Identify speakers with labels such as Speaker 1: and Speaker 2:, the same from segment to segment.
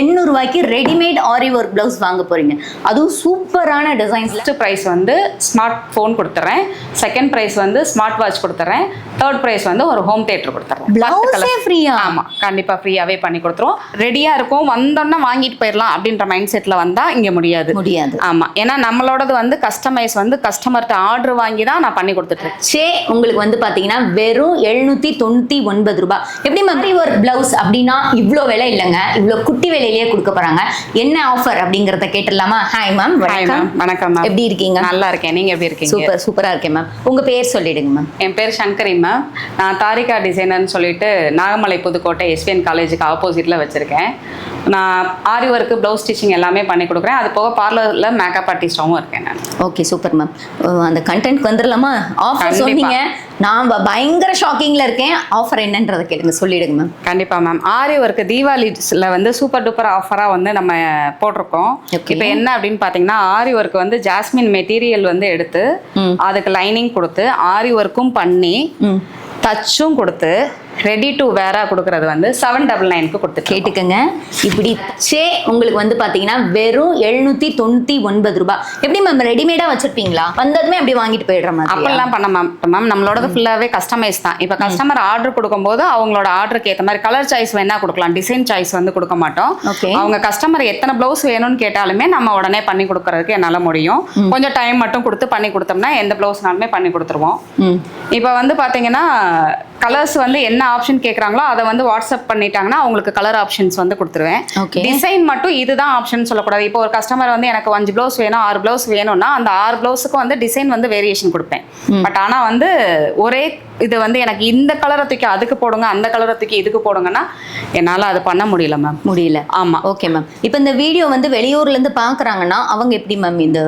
Speaker 1: எண்ணூறு ரூபாய்க்கு ரெடிமேட் ஆரி work blouse வாங்க போறீங்க. அதுவும் சூப்பரான டிசைன்ஸ்ல
Speaker 2: ஃபஸ்ட்டு ப்ரைஸ் வந்து ஸ்மார்ட் ஃபோன் கொடுத்துட்றேன் செகண்ட் ப்ரைஸ் வந்து ஸ்மார்ட் வாட்ச் கொடுத்துட்றேன் தேர்ட் ப்ரைஸ் வந்து ஒரு ஹோம் தேட்டர் கொடுத்துட்றேன்
Speaker 1: பிளவுஸே ஃப்ரீயா
Speaker 2: ஆமாம் கண்டிப்பாக ஃப்ரீயாகவே பண்ணி கொடுத்துருவோம். ரெடியாக இருக்கும். வந்தோன்னே வாங்கிட்டு போயிடலாம் அப்படின்ற மைண்ட் செட்டில் வந்தால் இங்கே முடியாது.
Speaker 1: முடியாது.
Speaker 2: ஆமாம் ஏன்னா நம்மளோடது வந்து கஸ்டமைஸ் வந்து கஸ்டமர்கிட்ட ஆர்டர் வாங்கி தான் நான் பண்ணி கொடுத்துட்ருக்கேன்
Speaker 1: சே உங்களுக்கு வந்து பாத்தீங்கன்னா வெறும் எழுநூத்தி தொண்ணூத்தி ஒன்பது ரூபாய். எப்படி மாதிரி ஒரு பிளவுஸ் அப்படின்னா இவ்ளோ விலை இல்லைங்க. இவ்ளோ குட்டி விலையிலேயே கொடுக்க போறாங்க. என்ன ஆஃபர் அப்படிங்கறத கேட்டுடலாமா? ஹாய் மேம் வணக்கம்
Speaker 2: மேம் வணக்கம். மேம்
Speaker 1: எப்படி இருக்கீங்க?
Speaker 2: நல்லா இருக்கேன். நீங்கள் எப்படி இருக்கீங்க?
Speaker 1: சூப்பர் சூப்பரா இருக்கேன் மேம் உங்க பேர் சொல்லிடுங்க மேம்
Speaker 2: என் பேர் சங்கரி மேம் நான் தாரிகா டிசைனர்னு சொல்லிட்டு நாகமலை புதுக்கோட்டை எஸ்பிஎன் காலேஜுக்கு ஆப்போசிட்டில் வச்சுருக்கேன். நான் ஆரி ஒர்க்கு ப்ளவுஸ் ஸ்டிச்சிங் எல்லாமே பண்ணி கொடுக்குறேன். அது போக பார்லரில் மேக்கப் ஆர்டிஸ்டாகவும் இருக்கேன் நான்.
Speaker 1: ஓகே சூப்பர் மேம் அந்த கண்டென்ட் வந்துடலாமா? ஆஃபர். சொன்னீங்க. நான் பயங்கர ஷாக்கிங்ல இருக்கேன். ஆஃபர் என்னன்றதை கேளுங்க. சொல்லிடுங்க மேம்
Speaker 2: கண்டிப்பாக மேம் ஆரி ஒர்க்கு தீபாவளியில் வந்து சூப்பர் டூப்பர் ஆஃபராக வந்து நம்ம போட்டிருக்கோம். இப்போ என்ன அப்படின்னு பார்த்தீங்கன்னா ஆரி ஒர்க் வந்து ஜாஸ்மின் மெட்டீரியல் வந்து எடுத்து. அதுக்கு லைனிங் கொடுத்து ஆரி ஒர்க்கும் பண்ணி தச்சும் கொடுத்து ரெடி டு வேரா கொடுக்கறது வந்து செவன் டபுள் நைனுக்கு கொடுத்துட்டு
Speaker 1: கேட்டுக்கங்க. இப்படி சே உங்களுக்கு வந்து பாத்தீங்கன்னா வெறும் எழுநூத்தி தொண்ணூத்தி ஒன்பது ரூபாய் எப்படி மேம் ரெடிமேடா வச்சிருப்பீங்களா? வந்ததுமே அப்படி வாங்கிட்டு போயிடுற மாதிரி
Speaker 2: அப்பெல்லாம் பண்ண மாட்டோம் மேம் நம்மளோடது ஃபுல்லாகவே கஸ்டமைஸ் தான். இப்போ கஸ்டமர் ஆர்டர் கொடுக்கும்போது அவங்களோட ஆர்டருக்கு ஏற்ற மாதிரி கலர் சாய்ஸ் வேணா கொடுக்கலாம். டிசைன் சாய்ஸ் வந்து கொடுக்க மாட்டோம். அவங்க கஸ்டமர் எத்தனை ப்ளவுஸ் வேணும்னு கேட்டாலுமே நம்ம உடனே பண்ணி கொடுக்கறதுக்கு என்னால் முடியும். கொஞ்சம் டைம் மட்டும் கொடுத்து பண்ணி கொடுத்தோம்னா எந்த ப்ளவுஸ்னாலுமே பண்ணி கொடுத்துருவோம். இப்போ வந்து பார்த்தீங்கன்னா கலர்ஸ் வந்து என்ன ஆப்ஷன் கேட்குறாங்களோ அதை வந்து வாட்ஸ்அப் பண்ணிட்டாங்கன்னா அவங்களுக்கு கலர் ஆப்ஷன்ஸ் வந்து கொடுத்துருவேன். டிசைன் மட்டும் இதுதான் ஆப்ஷன் சொல்லக்கூடாது. இப்போ ஒரு கஸ்டமர் வந்து எனக்கு அஞ்சு ப்ளவுஸ் வேணும் ஆறு ப்ளவுஸ் வேணும்னா அந்த ஆறு ப்ளவுஸுக்கும் வந்து டிசைன் வந்து வேரியேஷன் கொடுப்பேன். பட் ஆனால் வந்து ஒரே இது வந்து எனக்கு இந்த கலரை தூக்கி அதுக்கு போடுங்க அந்த கலரை தூக்கி இதுக்கு போடுங்கன்னா என்னால் அது பண்ண முடியல மேம்
Speaker 1: முடியல.
Speaker 2: ஆமாம்
Speaker 1: ஓகே மேம் இப்போ இந்த வீடியோ வந்து வெளியூர்ல இருந்து பாக்குறாங்கன்னா அவங்க எப்படி மேம் இந்த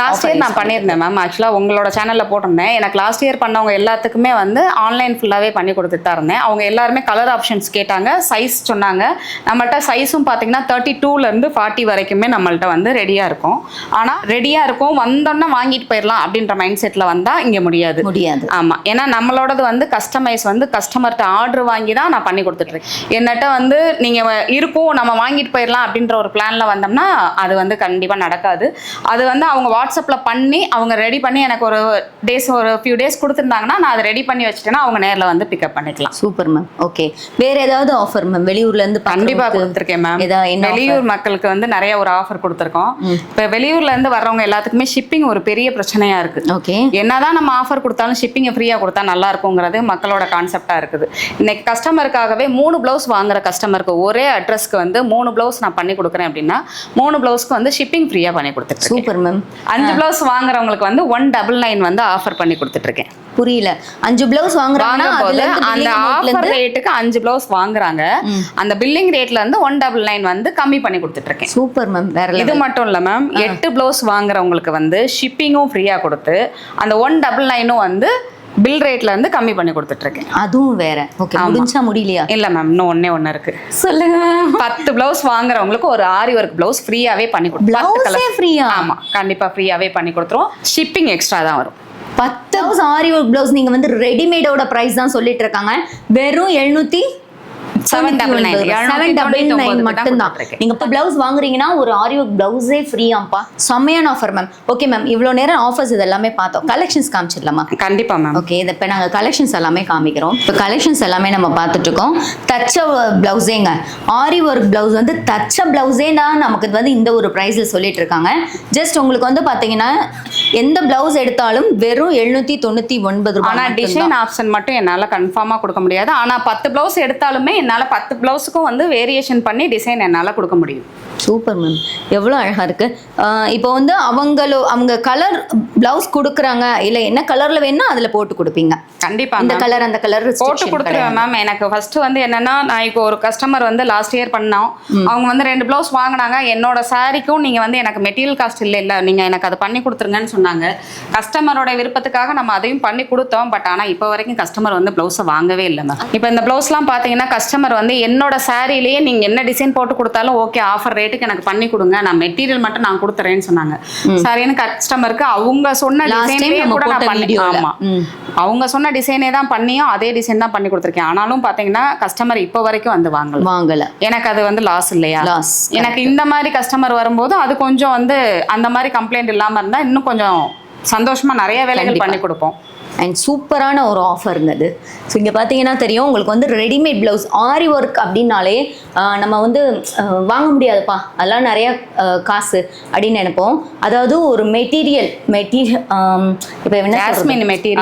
Speaker 2: லாஸ்ட் இயர் நான் பண்ணியிருந்தேன் மேம் ஆக்சுவலாக உங்களோட சேனலில் போட்டிருந்தேன். எனக்கு லாஸ்ட் இயர் பண்ணவங்க எல்லாத்துக்குமே வந்து ஆன்லைன் ஃபுல்லாகவே பண்ணி கொடுத்துட்டு தான் இருந்தேன். அவங்க எல்லாருமே கலர் ஆப்ஷன்ஸ் கேட்டாங்க சைஸ் சொன்னாங்க. நம்மள்ட்ட சைஸும் பார்த்தீங்கன்னா தேர்ட்டி டூலேருந்து ஃபார்ட்டி வரைக்குமே நம்மள்ட்ட வந்து ரெடியாக இருக்கும். ஆனால் ரெடியாக இருக்கும் வந்தோன்னே வாங்கிட்டு போயிடலாம் அப்படின்ற மைண்ட் செட்டில் வந்தால் இங்கே முடியாது.
Speaker 1: முடியாது.
Speaker 2: ஆமாம் ஏன்னா நம்மளோடது வந்து கஸ்டமைஸ் வந்து கஸ்டமர்கிட்ட ஆர்டர் வாங்கி தான் நான் பண்ணி கொடுத்துட்ருக்கேன் என்னட்ட வந்து நீங்கள் இருக்கும் நம்ம வாங்கிட்டு போயிடலாம் அப்படின்ற ஒரு பிளானில் வந்தோம்னா அது வந்து கண்டிப்பாக நடக்காது. அது வந்து அவங்க வாட்ஸ்அப்பில் பண்ணி அவங்க ரெடி பண்ணி எனக்கு ஒரு டேஸ் ஒரு ஃபியூ டேஸ் கொடுத்துருந்தாங்கன்னா நான் அதை ரெடி பண்ணி வச்சுட்டேன்னா அவங்க நேரில் வந்து பிக்கப் பண்ணிக்கலாம்.
Speaker 1: சூப்பர் மேம் ஓகே வேற ஏதாவது ஆஃபர் மேம் வெளியூர்ல இருந்து
Speaker 2: கண்டிப்பா
Speaker 1: பார்க்கறவங்களுக்கு
Speaker 2: கொடுத்துருக்கேன் மேம் வெளியூர் மக்களுக்கு வந்து நிறைய ஒரு ஆஃபர் கொடுத்துருக்கோம். இப்போ வெளியூர்ல இருந்து வர்றவங்க எல்லாத்துக்குமே ஷிப்பிங் ஒரு பெரிய பிரச்சனையா இருக்கு.
Speaker 1: ஓகே
Speaker 2: என்னதான் நம்ம ஆஃபர் கொடுத்தாலும் ஷிப்பிங்கை ஃப்ரீயாக கொடுத்தா நல்லா இருக்குங்கிறது மக்களோட கான்செப்டாக இருக்குது. இன்னைக்கு கஸ்டமருக்காகவே மூணு ப்ளவுஸ் வாங்குற கஸ்டமருக்கு ஒரே அட்ரஸ்க்கு வந்து மூணு ப்ளவுஸ் நான் பண்ணி கொடுக்குறேன் அப்படின்னா மூணு ப்ளவுஸ்க்கு வந்து ஷிப்பிங் ஃப்ரீயாக பண்ணி கொடுத்துட்டு
Speaker 1: சூப்பர் மேம்
Speaker 2: அஞ்சு ப்ளவுஸ் வாங்குறவங்களுக்கு வந்து ஒன் டபுள் நைன் வந்து ஆஃபர் பண்ணி கொடுத்துட்டு இருக்கேன்
Speaker 1: புரியல. அஞ்சு பிளவுஸ் வாங்குறாங்கன்னா
Speaker 2: அந்த ஆஃபர் ரேட்டுக்கு அஞ்சு ப்ளவுஸ் வாங்குறாங்க. அந்த பில்லிங் ரேட்ல இருந்து ஒன் டபுள் நைன் வந்து கம்மி பண்ணி கொடுத்துட்டு இருக்கேன்
Speaker 1: சூப்பர் மேம் வேற
Speaker 2: இது. மட்டும் இல்ல மேம் எட்டு ப்ளவுஸ் வாங்குறவங்களுக்கு வந்து ஷிப்பிங்கும் ஃப்ரீயா கொடுத்து அந்த ஒன் டபுள் நைனும் வந்து பில் ரேட்ல இருந்து கம்மி பண்ணி கொடுத்துட்டு இருக்கேன்
Speaker 1: அதுவும் வேற. ஓகே. முடிஞ்சா முடியலையா?
Speaker 2: இல்ல மேம் இன்னும் ஒண்ணே ஒண்ணு இருக்கு.
Speaker 1: சொல்லுங்க
Speaker 2: பத்து பிளவுஸ் வாங்குறவங்களுக்கு ஒரு ஆரி ஒர்க் பிளவுஸ் ஃப்ரீயாவே பண்ணி
Speaker 1: பிளவுஸே ஃப்ரீயா
Speaker 2: ஆமா கண்டிப்பா ஃப்ரீயாவே பண்ணி கொடுத்துருவோம். ஷிப்பிங் எக்ஸ்ட்ரா தான் வரும்.
Speaker 1: பத்து ஆரி ஒர்க் பிளவுஸ் நீங்க வந்து ரெடிமேடோட பிரைஸ் தான் சொல்லிட்டு இருக்காங்க வெறும் எழுநூத்தி செவன் டபுள் நைன் மட்டும்தான். நீங்க இப்போ பிளவுஸ் வாங்குறீங்கன்னா ஒரு ஆரி ஒர்க் பிளவுஸே ஃப்ரீயாம்ப்பா செம்மையான ஆஃபர் மேம் ஓகே மேம் இவ்வளோ நேரம் ஆஃபர்ஸ் இது எல்லாமே பார்த்தோம். கலெக்ஷன்ஸ் காமிச்சிடலாமா?
Speaker 2: கண்டிப்பா மேம்
Speaker 1: ஓகே இதை இப்போ நாங்கள் கலெக்ஷன்ஸ் எல்லாமே காமிக்கிறோம். இப்போ கலெக்ஷன்ஸ் எல்லாமே நம்ம பார்த்துட்டு இருக்கோம். தச்ச ப்ளவுஸேங்க ஆரி ஒர்க் ப்ளவுஸ் வந்து தச்ச ப்ளவுஸே தான் நமக்கு வந்து இந்த ஒரு ப்ரைஸில் சொல்லிட்டு இருக்காங்க. ஜஸ்ட் உங்களுக்கு வந்து பார்த்தீங்கன்னா எந்த ப்ளவுஸ் எடுத்தாலும் வெறும் எழுநூத்தி தொண்ணூற்றி ஒன்பது ரூபாய்
Speaker 2: டிசைன் ஆப்ஷன் மட்டும் என்னால கன்ஃபார்மா கொடுக்க முடியாது. ஆனா பத்து பிளவுஸ் எடுத்தாலுமே என்னால பத்து பிளவுஸுக்கும் வந்து வேரியேஷன் பண்ணி டிசைன் என்னால கொடுக்க முடியும்.
Speaker 1: சூப்பர் மேம் எவ்வளோ அழகாக இருக்கு. ஆஹ் இப்போ வந்து அவங்களோ அவங்க கலர் ப்ளவுஸ் கொடுக்குறாங்க. இல்லை என்ன கலரில் வேணும்னா அதில் போட்டு கொடுப்பீங்க.
Speaker 2: கண்டிப்பா
Speaker 1: இந்த
Speaker 2: ma'am.
Speaker 1: கலர் அந்த கலர்
Speaker 2: போட்டு கொடுத்துருவேன் மேம் எனக்கு ஃபர்ஸ்ட் வந்து என்னன்னா நான் இப்போ ஒரு கஸ்டமர் வந்து லாஸ்ட் இயர் பண்ணோம். அவங்க வந்து ரெண்டு ப்ளவுஸ் வாங்கினாங்க. என்னோட சாரிக்கும் நீங்க வந்து எனக்கு மெட்டீரியல் காஸ்ட் இல்லை இல்லை. நீங்க எனக்கு அதை பண்ணி கொடுத்துருங்கன்னு சொன்னாங்க. கஸ்டமரோட விருப்பத்துக்காக நம்ம அதையும் பண்ணி கொடுத்தோம். பட் ஆனா இப்போ வரைக்கும் கஸ்டமர் வந்து ப்ளவுஸை வாங்கவே இல்லை மேம் இப்போ இந்த ப்ளவுஸ்லாம் பார்த்தீங்கன்னா கஸ்டமர் கஸ்டமர் வந்து என்னோட சாரிலேயே நீங்க என்ன டிசைன் போட்டு கொடுத்தாலும் ஓகே ஆஃபர் ரேட்டுக்கு எனக்கு பண்ணி கொடுங்க. நான் மெட்டீரியல் மட்டும் நான் கொடுத்துறேன்னு சொன்னாங்க. சரின்னு கஸ்டமருக்கு அவங்க சொன்ன டிசைனே கூட நான் பண்ணி. அவங்க சொன்ன டிசைனே தான் பண்ணியும் அதே டிசைன் தான் பண்ணி கொடுத்துருக்கேன். ஆனாலும் பாத்தீங்கன்னா கஸ்டமர் இப்போ வரைக்கும் வந்து வாங்கல.
Speaker 1: வாங்கல.
Speaker 2: எனக்கு அது வந்து லாஸ் இல்லையா?
Speaker 1: Loss,
Speaker 2: எனக்கு இந்த மாதிரி கஸ்டமர் வரும்போது அது கொஞ்சம் வந்து அந்த மாதிரி கம்ப்ளைண்ட் இல்லாம இருந்தா இன்னும் கொஞ்சம் சந்தோஷமா நிறைய வேலைகள். பண்ணி கொடுப்போம்.
Speaker 1: அண்ட் சூப்பரான ஒரு ஆஃபருங்க அது ஸோ இங்கே பார்த்தீங்கன்னா தெரியும் உங்களுக்கு வந்து ரெடிமேட் ப்ளவுஸ் ஆரி ஒர்க் அப்படின்னாலே நம்ம வந்து வாங்க முடியாதுப்பா. அதெல்லாம் நிறைய காசு அப்படின்னு நினைப்போம். அதாவது ஒரு மெட்டீரியல் மெட்டீரியல் இப்போ என்ன.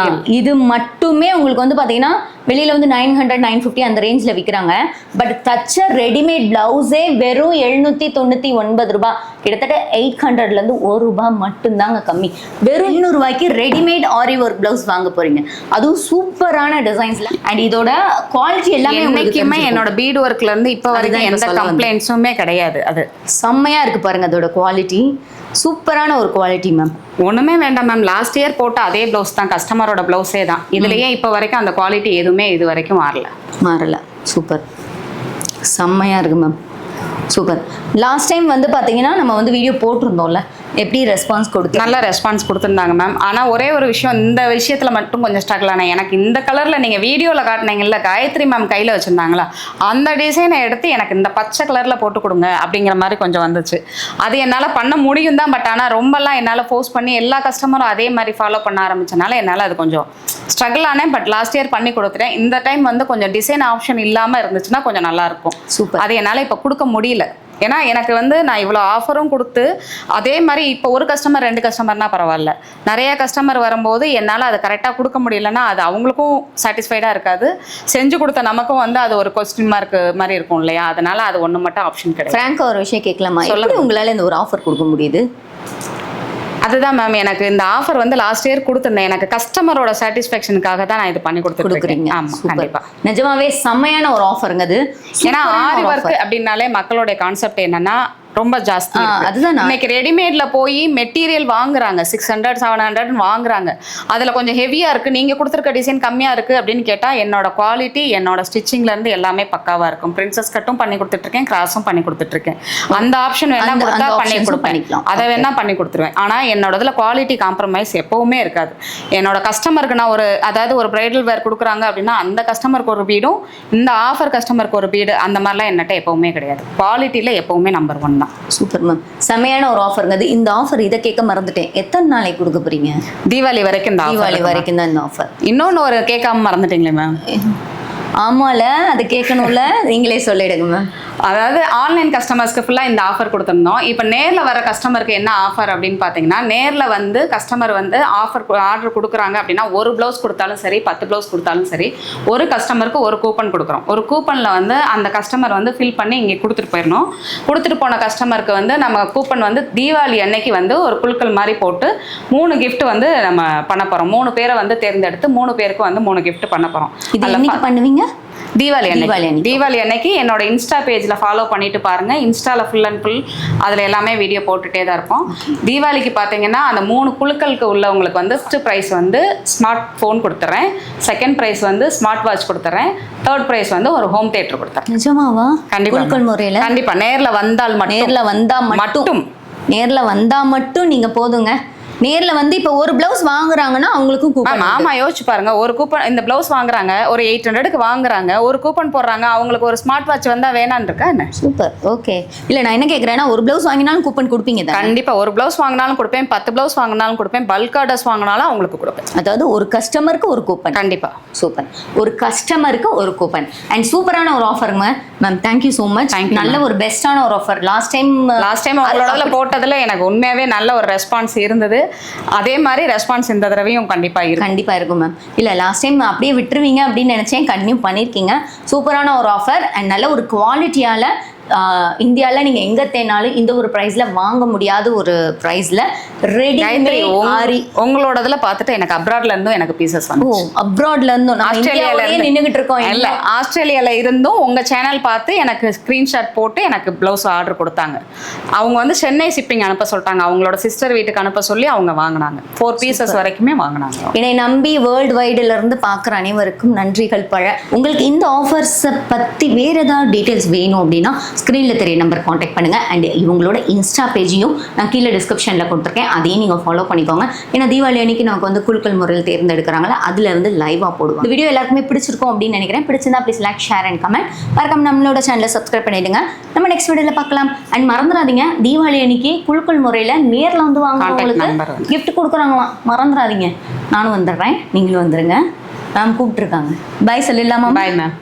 Speaker 1: ஆ, இது மட்டுமே உங்களுக்கு வந்து பார்த்தீங்கன்னா வெளியில் வந்து நைன் ஹண்ட்ரட் நைன் ஃபிஃப்டி அந்த ரேஞ்சில் விற்கிறாங்க பட் தச்ச ரெடிமேட் ப்ளவுஸே வெறும் எழுநூற்றி தொண்ணூற்றி ஒன்பது ரூபாய் கிட்டத்தட்ட எயிட் ஹண்ட்ரட்லேருந்து ஒரு ரூபாய் மட்டும்தாங்க கம்மி. வெறும் இன்னொருவாய்க்கு ரெடிமேட் ஆரி ஒர்க் ப்ளவுஸ் வாங்க போறீங்க. அதுவும் சூப்பரான டிசைன்ஸ்ல அண்ட் இதோட குவாலிட்டி எல்லாமே
Speaker 2: என்னைக்குமே. என்னோட பீட் ஒர்க்ல இருந்து இப்போ வரைக்கும் எந்த. கம்ப்ளைண்ட்ஸுமே கிடையாது அது.
Speaker 1: செம்மையா இருக்கு பாருங்க அதோட குவாலிட்டி சூப்பரான ஒரு குவாலிட்டி மேம்
Speaker 2: ஒண்ணுமே வேண்டாம் மேம் லாஸ்ட் இயர் போட்ட அதே ப்ளவுஸ் தான் கஸ்டமரோட ப்ளவுஸே தான். இதுலயே இப்போ வரைக்கும் அந்த குவாலிட்டி எதுவுமே இது வரைக்கும் மாறல.
Speaker 1: மாறல. சூப்பர். செம்மையா இருக்கு மேம் சூப்பர். லாஸ்ட் டைம் வந்து பாத்தீங்கன்னா நம்ம வந்து வீடியோ போட்டிருந்தோம்ல. எப்படி ரெஸ்பான்ஸ் கொடுத்து
Speaker 2: நல்ல ரெஸ்பான்ஸ் கொடுத்துருந்தாங்க மேம் ஆனால் ஒரே ஒரு விஷயம் இந்த விஷயத்தில் மட்டும் கொஞ்சம் ஸ்ட்ரகிள் ஆனால் எனக்கு இந்த கலரில் நீங்கள் வீடியோவில் காட்டினீங்கல்ல காயத்ரி மேம் கையில் வச்சுருந்தாங்களா? அந்த டிசைனை எடுத்து எனக்கு இந்த பச்சை கலரில் போட்டு கொடுங்க அப்படிங்கிற மாதிரி கொஞ்சம் வந்துச்சு. அது என்னால் பண்ண முடியும் தான் பட் ஆனால் ரொம்பலாம் என்னால் ஃபோர்ஸ் பண்ணி எல்லா கஸ்டமரும் அதே மாதிரி ஃபாலோ பண்ண ஆரம்பிச்சனால என்னால் அது கொஞ்சம் ஸ்ட்ரகிள் ஆனேன் பட் லாஸ்ட் இயர் பண்ணி கொடுத்துட்டேன். இந்த டைம் வந்து கொஞ்சம் டிசைன் ஆப்ஷன் இல்லாமல் இருந்துச்சுன்னா கொஞ்சம் நல்லா இருக்கும்.
Speaker 1: சூப்பர்.
Speaker 2: அது என்னால் இப்போ கொடுக்க முடியல. ஏன்னா எனக்கு வந்து நான் இவ்வளோ ஆஃபரும் கொடுத்து அதே மாதிரி இப்போ ஒரு கஸ்டமர் ரெண்டு கஸ்டமர்னா பரவாயில்ல. நிறைய கஸ்டமர் வரும்போது என்னால் அதை கரெக்டாக கொடுக்க முடியலன்னா அது அவங்களுக்கும் சாட்டிஸ்ஃபைடாக இருக்காது. செஞ்சு கொடுத்த நமக்கும் வந்து அது ஒரு கொஸ்டின் மார்க் மாதிரி இருக்கும் இல்லையா? அதனால அது ஒன்று மட்டும் ஆப்ஷன் கிடையாது.
Speaker 1: ஃப்ராங்கா ஒரு விஷயம் கேட்கலாமா. எப்படி உங்களால இந்த ஒரு ஆஃபர் கொடுக்க முடியுது?
Speaker 2: அதுதான் மேம் எனக்கு இந்த ஆஃபர் வந்து லாஸ்ட் இயர் கொடுத்துருந்தேன். எனக்கு கஸ்டமரோட சாட்டிஸ்ஃபேக்ஷனுக்காக தான் நான் இது பண்ணி
Speaker 1: கொடுக்குறீங்க.
Speaker 2: கொடுத்துருக்கீங்க ஆமாம் கண்டிப்பாக
Speaker 1: நிஜமாவே செம்மையான ஒரு ஆஃபருங்க அது.
Speaker 2: ஏன்னா ஆரி
Speaker 1: ஒரு
Speaker 2: ஒர்க். அப்படின்னாலே மக்களுடைய கான்செப்ட் என்னன்னா ரொம்ப ஜாஸ்தி.
Speaker 1: அதுதான்?
Speaker 2: இன்னைக்கு ரெடிமேட்ல போய் மெட்டீரியல் வாங்குறாங்க. சிக்ஸ் ஹண்ட்ரட் செவன் ஹண்ட்ரட் வாங்குறாங்க. அதுல கொஞ்சம் ஹெவியா இருக்கு. நீங்க கொடுத்துருக்க டிசைன் கம்மியா இருக்கு அப்படின்னு கேட்டா என்னோட குவாலிட்டி என்னோட ஸ்டிச்சிங்ல இருந்து எல்லாமே பக்காவா இருக்கும். பிரின்சஸ் கட்டும் பண்ணி கொடுத்துட்டு இருக்கேன் கிராஸும் பண்ணி கொடுத்துட்டு இருக்கேன் அந்த ஆப்ஷன் வேணா கொடுத்தா பண்ணி கொடுப்பேன். அதை. வேணா பண்ணி கொடுத்துருவேன். ஆனா என்னோட இதுல குவாலிட்டி காம்ப்ரமைஸ் எப்பவுமே இருக்காது. என்னோட கஸ்டமருக்கு நான் ஒரு அதாவது ஒரு பிரைடல் வேர் கொடுக்குறாங்க அப்படின்னா அந்த கஸ்டமருக்கு ஒரு பீடும் இந்த ஆஃபர் கஸ்டமருக்கு ஒரு பீடு அந்த மாதிரிலாம் என்னட்ட எப்பவுமே கிடையாது. குவாலிட்டியில எப்பவுமே நம்பர் ஒன் தான்.
Speaker 1: சூப்பர் மேம் செம்மையான ஒரு ஆஃபருங்க அது இந்த ஆஃபர் இதை கேட்க மறந்துட்டேன். எத்தனை நாளைக்கு கொடுக்க போறீங்க?
Speaker 2: தீபாவளி வரைக்கும்
Speaker 1: தீபாவளி
Speaker 2: ஆஃபர்
Speaker 1: வரைக்கும் தான் இந்த ஆஃபர்
Speaker 2: இன்னொன்னு ஒரு கேட்காம மறந்துட்டீங்களே மேம்
Speaker 1: ஆமால அது கேட்கணும்ல. நீங்களே சொல்லிடுங்க மேம்
Speaker 2: அதாவது ஆன்லைன் கஸ்டமர்ஸ்க்கு ஃபுல்லாக இந்த ஆஃபர் கொடுத்துருந்தோம். இப்போ நேரில் வர கஸ்டமருக்கு என்ன ஆஃபர் அப்படின்னு பார்த்தீங்கன்னா நேரில் வந்து கஸ்டமர் வந்து ஆஃபர் ஆர்டர் கொடுக்குறாங்க அப்படின்னா ஒரு ப்ளவுஸ் கொடுத்தாலும் சரி பத்து ப்ளவுஸ் கொடுத்தாலும் சரி ஒரு கஸ்டமருக்கு ஒரு கூப்பன் கொடுக்குறோம். ஒரு கூப்பனில் வந்து அந்த கஸ்டமர் வந்து ஃபில் பண்ணி இங்கே கொடுத்துட்டு போயிடணும். கொடுத்துட்டு போன கஸ்டமருக்கு வந்து நம்ம கூப்பன் வந்து தீபாவளி அன்னைக்கு வந்து ஒரு குழுக்கள் மாதிரி போட்டு மூணு gift வந்து நம்ம பண்ண போகிறோம் மூணு பேரை வந்து தேர்ந்தெடுத்து மூணு பேருக்கு வந்து மூணு gift பண்ண போகிறோம்
Speaker 1: பண்ணுவீங்க?
Speaker 2: தீபாவளி
Speaker 1: தீபாவளி.
Speaker 2: தீபாவளி அன்னைக்கு என்னோட இன்ஸ்டா பேஜில் ஃபாலோ பண்ணிட்டு பாருங்க. இன்ஸ்டால ஃபுல் அண்ட் ஃபுல் அதில் எல்லாமே வீடியோ போட்டுட்டே தான் இருப்போம். தீபாவளிக்கு பார்த்தீங்கன்னா அந்த மூணு குழுக்களுக்கு உள்ளவங்களுக்கு வந்து ஃபஸ்ட்டு ப்ரைஸ் வந்து ஸ்மார்ட் ஃபோன் கொடுத்துட்றேன் செகண்ட் ப்ரைஸ் வந்து ஸ்மார்ட் வாட்ச் கொடுத்துட்றேன் தேர்ட் ப்ரைஸ் வந்து ஒரு ஹோம் தேட்டர் கொடுத்துறேன்.
Speaker 1: நிஜமாவா?
Speaker 2: கண்டிப்பா.
Speaker 1: குழுக்கள் முறையில?
Speaker 2: கண்டிப்பா. நேர்ல வந்தால் மட்டும்.
Speaker 1: நேர்ல வந்தா மட்டும்.
Speaker 2: மட்டும்.
Speaker 1: நேர்ல வந்தா மட்டும் நீங்க போதுங்க. நேர்ல வந்து இப்ப ஒரு பிளவுஸ் வாங்குறாங்கன்னா அவங்களுக்கும் கூப்பன்
Speaker 2: ஆமா யோசிச்சு பாருங்க. ஒரு கூப்பன் இந்த ப்ளவுஸ் வாங்குறாங்க ஒரு எயிட் ஹண்ட்ரடுக்கு வாங்குறாங்க ஒரு கூப்பன் போடுறாங்க அவங்களுக்கு ஒரு ஸ்மார்ட் வாட்ச் வந்தா வேணான்னு இருக்கா என்ன?
Speaker 1: சூப்பர் ஓகே இல்ல நான் என்ன கேக்குறேன்னா ஒரு பிளவுஸ் வாங்கினாலும் கூப்பன் கொடுப்பீங்க
Speaker 2: கண்டிப்பா ஒரு ப்ளவுஸ் வாங்கினாலும் கொடுப்பேன் பத்து ப்ளவுஸ் வாங்கினாலும் கொடுப்பேன் பல்க் ஆர்டர்ஸ் வாங்கினாலும் அவங்களுக்கு கொடுப்பேன்.
Speaker 1: அதாவது ஒரு கஸ்டமருக்கு ஒரு கூப்பன்
Speaker 2: கண்டிப்பா.
Speaker 1: சூப்பர் ஒரு கஸ்டமருக்கு ஒரு கூப்பன் அண்ட் சூப்பரான ஒரு ஆஃபருங்க ma'am thank you so much நல்ல ஒரு பெஸ்டான ஒரு offer last time
Speaker 2: last time உங்களோட போட்டதுல எனக்கு உண்மையாவே நல்ல ஒரு ரெஸ்பான்ஸ் இருந்தது. அதே மாதிரி ரெஸ்பான்ஸ் இந்த தடவையும் கண்டிப்பாக இருக்கும்.
Speaker 1: கண்டிப்பாக இருக்கும் மேம் இல்லை லாஸ்ட் டைம் அப்படியே விட்டுருவீங்க அப்படின்னு நினச்சேன். கண்டினியூ பண்ணியிருக்கீங்க சூப்பரான ஒரு ஆஃபர் அண்ட் நல்ல ஒரு குவாலிட்டியால் இந்தியாவில் நீங்கள் எங்கே தேனாலும் இந்த ஒரு ப்ரைஸில் வாங்க முடியாத ஒரு ப்ரைஸில் ரெடி ஆரி
Speaker 2: உங்களோட இதுல பார்த்துட்டு எனக்கு அப்ராட்ல இருந்தும் எனக்கு பீசஸ் வந்து
Speaker 1: ஓ அப்ராட்ல இருந்தும்.
Speaker 2: இருந்து.
Speaker 1: நின்றுகிட்டு இருக்கோம்
Speaker 2: இல்ல ஆஸ்திரேலியால இருந்தும் உங்க சேனல் பார்த்து எனக்கு ஸ்கிரீன்ஷாட் போட்டு எனக்கு பிளவுஸ் ஆர்டர் கொடுத்தாங்க. அவங்க வந்து சென்னை ஷிப்பிங் அனுப்ப சொல்லிட்டாங்க. அவங்களோட சிஸ்டர் வீட்டுக்கு அனுப்ப சொல்லி அவங்க வாங்கினாங்க. ஃபோர் பீசஸ் வரைக்குமே வாங்கினாங்க.
Speaker 1: என்னை நம்பி வேர்ல்டு வைடுல இருந்து பார்க்குற அனைவருக்கும் நன்றிகள் பழ உங்களுக்கு இந்த ஆஃபர்ஸை பற்றி வேறு ஏதாவது டீட்டெயில்ஸ் வேணும் அப்படின்னா ஸ்க்ரீனில் தெரிய நம்பர் காண்டாக்ட் பண்ணுங்கள் அண்ட் இவங்களோட இன்ஸ்டா பேஜையும் நான் கீழே டிஸ்கிரிப்ஷனில் கொடுத்துருக்கேன். அதையும் நீங்கள் ஃபாலோ பண்ணிக்கோங்க. ஏன்னா தீபாவளி அன்னைக்கு நமக்கு வந்து குழுக்கள் முறையில் தேர்ந்தெடுக்கிறாங்களா அதில் வந்து லைவாக போடுவோம் இந்த வீடியோ எல்லாருக்குமே பிடிச்சிருக்கும் அப்படின்னு நினைக்கிறேன். பிடிச்சிருந்தா please like share and comment மறக்காம நம்மளோட சேனலை சப்ஸ்கிரைப் பண்ணிடுங்க. நம்ம நெக்ஸ்ட் வீடியோவில் பார்க்கலாம். அண்ட் மறந்துடாதீங்க. தீபாவளி அன்னைக்கு குழுக்கள் முறையில் நேரில் வந்து வாங்குறவங்களுக்கு gift கொடுக்குறாங்களாம். மறந்துடாதீங்க. நானும் வந்துடுறேன். நீங்களும் வந்துடுங்க மேம் கூப்பிட்டுருக்காங்க. பாய் சொல்லிடலாமா
Speaker 2: பாய் மேம்